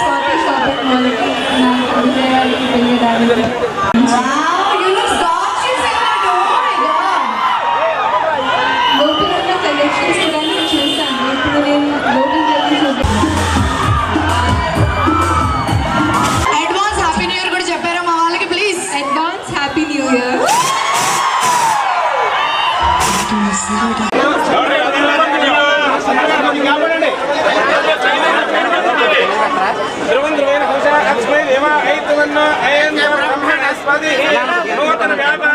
Swathi shopping మాల్కి నూతన వ్యాపార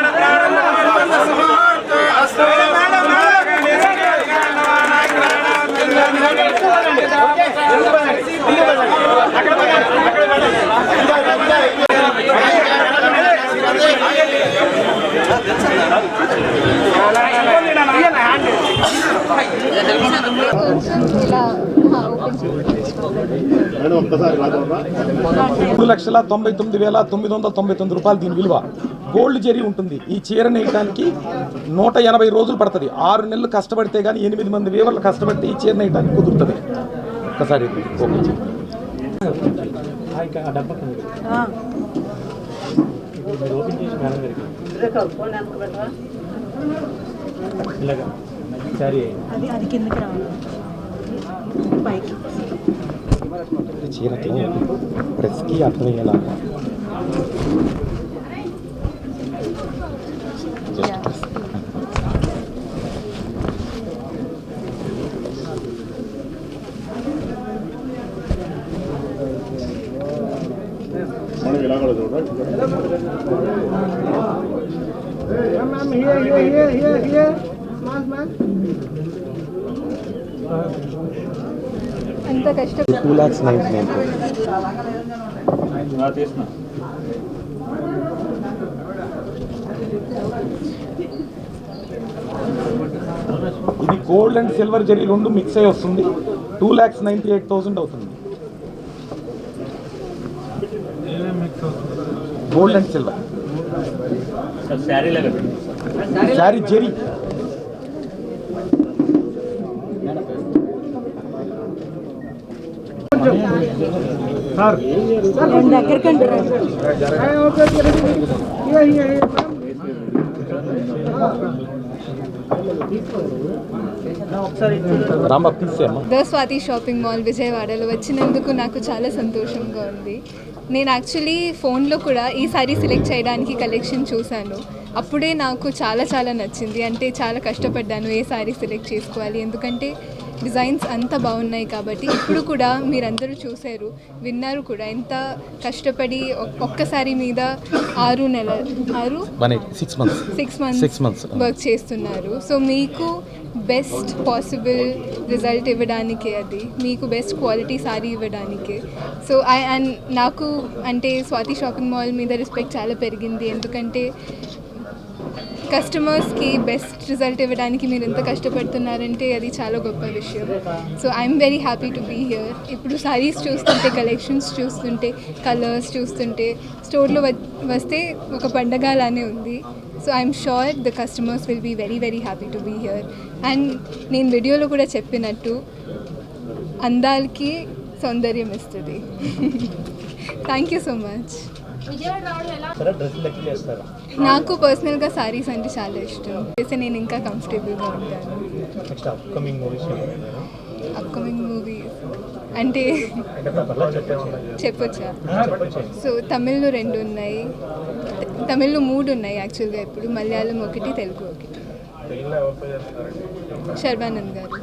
మూడు లక్షల తొంభై తొమ్మిది వేల తొమ్మిది వందల తొంభై తొమ్మిది రూపాయలు దీని విలువ. గోల్డ్ జరీ ఉంటుంది. ఈ చీర నేయడానికి నూట ఎనభై రోజులు పడుతుంది. ఆరు నెలలు కష్టపడితే కానీ ఎనిమిది మంది వేవర్లు కష్టపడితే ఈ చీర నేయడానికి కుదురుతుంది. ఒక్కసారి Chirateña, fresquilla todavía el agua. Here, here, here, here, here. Man, man. కష్టం? టూ ల్యాక్స్ నైన్టీ నైన్ ఇది గోల్డ్ అండ్ సిల్వర్ జరీ రెండు మిక్స్ అయి వస్తుంది. Two lakhs ninety eight thousand అవుతుంది gold and silver sari zari the Swathi shopping mall విజయవాడలో వచ్చినందుకు నాకు చాలా సంతోషంగా ఉంది. నేను యాక్చువల్లీ ఫోన్లో కూడా ఈ సారీ సెలెక్ట్ చేయడానికి కలెక్షన్ చూశాను. అప్పుడే నాకు చాలా చాలా నచ్చింది. అంటే చాలా కష్టపడ్డాను ఏ సారీ సెలెక్ట్ చేసుకోవాలి. ఎందుకంటే డిజైన్స్ అంత బాగున్నాయి కాబట్టి ఇప్పుడు కూడా మీరందరూ చూశారు విన్నారు కూడా. ఎంత కష్టపడి ఒక్- ఒక్కసారి మీద ఆరు నెలలు ఆరు six months six months Six months. Work చేస్తున్నారు. సో మీకు బెస్ట్ పాసిబుల్ రిజల్ట్ ఇవ్వడానికే అది. మీకు బెస్ట్ క్వాలిటీ సారీ ఇవ్వడానికే. సో ఐ అండ్ నాకు అంటే స్వాతి షాపింగ్ మాల్ మీద రెస్పెక్ట్ చాలా పెరిగింది. ఎందుకంటే కస్టమర్స్కి బెస్ట్ రిజల్ట్ ఇవ్వడానికి మీరు ఎంత కష్టపడుతున్నారంటే అది చాలా గొప్ప విషయం. So I'm very happy to be here ఇప్పుడు సారీస్ చూస్తుంటే కలెక్షన్స్ చూస్తుంటే కలర్స్ చూస్తుంటే స్టోర్లో వస్తే ఒక పండగ లానే ఉంది. So I'm sure the customers will be very very happy to be here and నేను వీడియోలో కూడా చెప్పినట్టు అందాలకి సౌందర్యం ఇస్తుంది. థ్యాంక్ యూ సో మచ్ నాకు పర్సనల్గా సారీస్ అంటే చాలా ఇష్టం. చేస్తే నేను ఇంకా కంఫర్టబుల్గా ఉంటాను. అప్కమింగ్ మూవీస్ అంటే చెప్పొచ్చా? సో తమిళ్ళో రెండు ఉన్నాయి. తమిళ్ళో మూడు ఉన్నాయి యాక్చువల్గా ఇప్పుడు. మలయాళం ఒకటి తెలుగు ఒకటి. శర్వానంద్ గారు.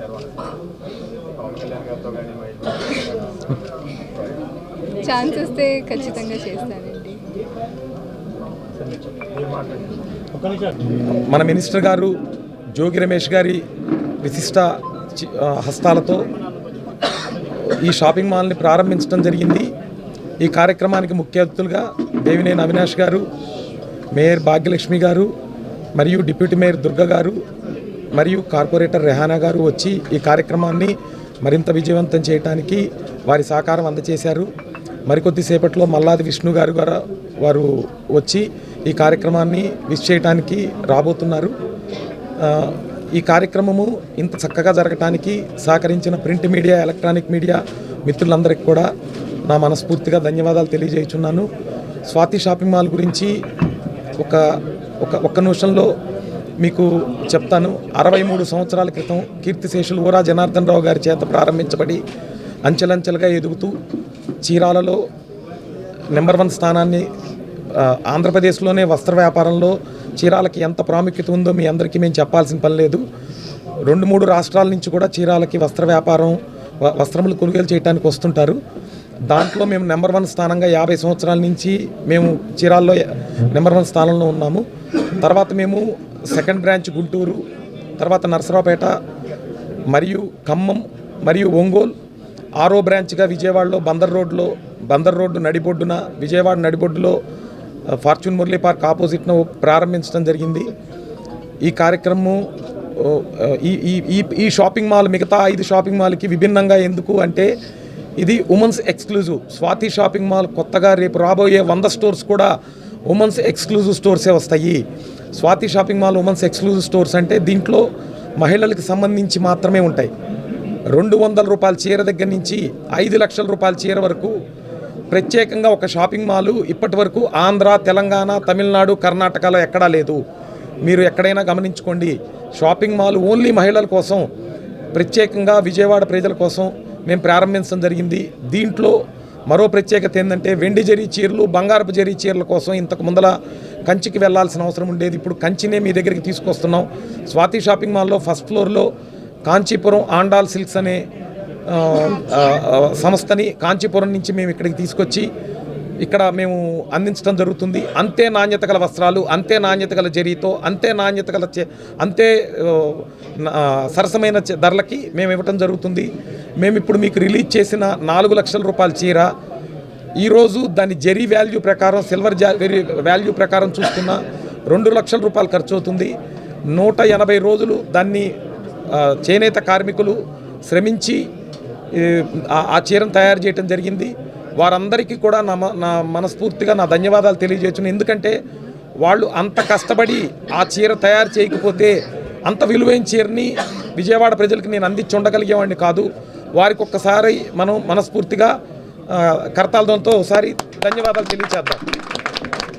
ఛాన్స్ వస్తే ఖచ్చితంగా చేస్తానండి మన మినిస్టర్ గారు జోగి రమేష్ గారి విశిష్ట చి- హస్తాలతో ఈ షాపింగ్ మాల్ని ప్రారంభించడం జరిగింది. ఈ కార్యక్రమానికి ముఖ్య అతిథులుగా దేవినేని అవినాష్ గారు మేయర్ భాగ్యలక్ష్మి గారు మరియు డిప్యూటీ మేయర్ దుర్గ గారు మరియు కార్పొరేటర్ రెహానా గారు వచ్చి ఈ కార్యక్రమాన్ని మరింత విజయవంతం చేయడానికి వారి సహకారం అందజేశారు. మరికొద్దిసేపట్లో మల్లాది విష్ణు గారు గారు వారు వచ్చి ఈ కార్యక్రమాన్ని విష్ చేయడానికి రాబోతున్నారు. ఈ కార్యక్రమము ఇంత చక్కగా జరగటానికి సహకరించిన ప్రింట్ మీడియా ఎలక్ట్రానిక్ మీడియా మిత్రులందరికీ కూడా నా మనస్ఫూర్తిగా ధన్యవాదాలు తెలియజేయుచున్నాను. స్వాతి షాపింగ్ మాల్ గురించి ఒక ఒక ఒక్క నిమిషంలో మీకు చెప్తాను. అరవై మూడు సంవత్సరాల క్రితం కీర్తిశేషులు ఊరా జనార్దన్ రావు గారి చేత ప్రారంభించబడి అంచెలంచెలుగా ఎదుగుతూ చీరాలలో నెంబర్ వన్ స్థానాన్ని ఆంధ్రప్రదేశ్లోనే వస్త్ర వ్యాపారంలో చీరాలకి ఎంత ప్రాముఖ్యత ఉందో మీ అందరికీ మేము చెప్పాల్సిన పని లేదు. రెండు మూడు రాష్ట్రాల నుంచి కూడా చీరాలకి వస్త్ర వ్యాపారం వస్త్రములు కొనుగోలు చేయడానికి వస్తుంటారు. దాంట్లో మేము నెంబర్ వన్ స్థానంగా యాభై సంవత్సరాల నుంచి మేము చీరాల్లో నెంబర్ వన్ స్థానంలో ఉన్నాము. తర్వాత మేము సెకండ్ బ్రాంచ్ గుంటూరు తర్వాత నరసరావుపేట మరియు ఖమ్మం మరియు ఒంగోలు ఆరో బ్రాంచ్గా విజయవాడలో బందర్ రోడ్లో బందర్ రోడ్డు నడిబొడ్డున విజయవాడ నడిబొడ్డులో ఫార్చ్యూన్ మురళీ పార్క్ ఆపోజిట్ను ప్రారంభించడం జరిగింది. ఈ కార్యక్రమం ఈ ఈ ఈ ఈ షాపింగ్ మాల్ మిగతా ఐదు షాపింగ్ మాల్కి విభిన్నంగా ఎందుకు అంటే ఇది women's exclusive. Swathi shopping mall కొత్తగా రేపు రాబోయే వంద స్టోర్స్ కూడా ఉమెన్స్ ఎక్స్క్లూజివ్ స్టోర్సే వస్తాయి. Swathi shopping mall women's exclusive stores అంటే దీంట్లో మహిళలకు సంబంధించి మాత్రమే ఉంటాయి. రెండు వందల రూపాయల చీర దగ్గర నుంచి ఐదు లక్షల రూపాయల చీర వరకు ప్రత్యేకంగా ఒక షాపింగ్ మాల్ ఇప్పటి వరకు ఆంధ్ర తెలంగాణ తమిళనాడు కర్ణాటకలో ఎక్కడా లేదు. మీరు ఎక్కడైనా గమనించుకోండి షాపింగ్ మాల్ ఓన్లీ మహిళల కోసం ప్రత్యేకంగా విజయవాడ ప్రజల కోసం మేము ప్రారంభించడం జరిగింది. దీంట్లో మరో ప్రత్యేకత ఏంటంటే వెండి జరీ చీరలు బంగారపు జరీ చీరల కోసం ఇంతకు ముందల కంచికి వెళ్ళాల్సిన అవసరం ఉండేది. ఇప్పుడు కంచినే మీ దగ్గరికి తీసుకొస్తున్నాం. స్వాతి షాపింగ్ మాల్లో ఫస్ట్ ఫ్లోర్లో కాంచీపురం ఆండాల్ సిల్క్స్ అనే సంస్థని కాంచీపురం నుంచి మేము ఇక్కడికి తీసుకొచ్చి ఇక్కడ మేము అందించడం జరుగుతుంది. అంతే నాణ్యత గల వస్త్రాలు అంతే నాణ్యత గల జరీతో అంతే నాణ్యత గల చే- అంతే సరసమైన ధరలకి మేము ఇవ్వటం జరుగుతుంది. మేము ఇప్పుడు మీకు రిలీజ్ చేసిన నాలుగు లక్షల రూపాయల చీర ఈరోజు దాని జరీ వాల్యూ ప్రకారం సిల్వర్ జా వెరీ వాల్యూ ప్రకారం చూసుకున్న రెండు లక్షల రూపాయలు ఖర్చు అవుతుంది నూట ఎనభై రోజులు దాన్ని చేనేత కార్మికులు శ్రమించి ఆ- చీరను తయారు చేయడం జరిగింది. వారందరికీ కూడా నా నా మనస్ఫూర్తిగా నా ధన్యవాదాలు తెలియజేస్తున్నాను ఎందుకంటే వాళ్ళు అంత కష్టపడి ఆ చీర తయారు చేయకపోతే అంత విలువైన చీరని విజయవాడ ప్రజలకు నేను అందించి ఉండగలిగేవాడిని కాదు. వారికి ఒక్కసారి మనం మనస్ఫూర్తిగా కర్తాలతో ఒకసారి ధన్యవాదాలు తెలియచేద్దాం.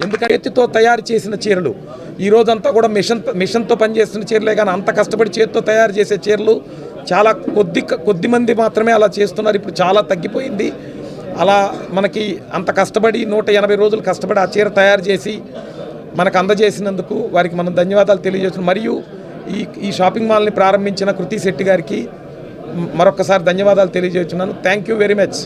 ఎందుకంటే ఎత్తితో తయారు చేసిన చీరలు ఈ రోజంతా కూడా మిషన్ మిషన్తో పనిచేస్తున్న చీరలే కానీ అంత కష్టపడి చేతితో తయారు చేసే చీరలు చాలా కొద్ది కొద్ది మంది మాత్రమే అలా చేస్తున్నారు. ఇప్పుడు చాలా తగ్గిపోయింది. అలా మనకి అంత కష్టపడి నూట ఎనభై రోజులు కష్టపడి ఆ చీర తయారు చేసి మనకు అందజేసినందుకు వారికి మనం ధన్యవాదాలు తెలియజేస్తున్నాం. మరియు ఈ ఈ షాపింగ్ మాల్ని ప్రారంభించిన కృతి శెట్టి గారికి మరొకసారి ధన్యవాదాలు తెలియజేస్తున్నాను. Thank you very much